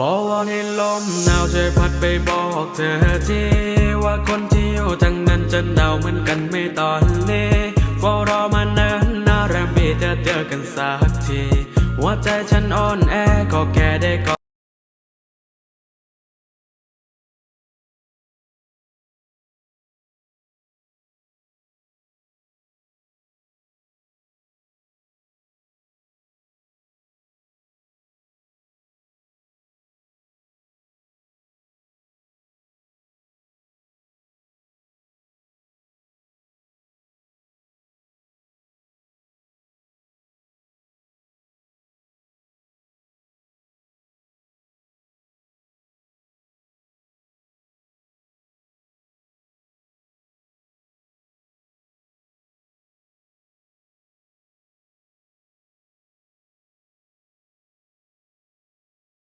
ขอวอนให้ลมหนาวช่วยพัดไปบอกเธอทีว่าคนที่อยู่ทางนั้นจะหนาวเหมือนกันไม่ตอนนี้เฝ้ารอมาเนิ่นนานแรมปีจะเจอกันสักที หัวใจฉันอ่อนแอก็แค่ได้ก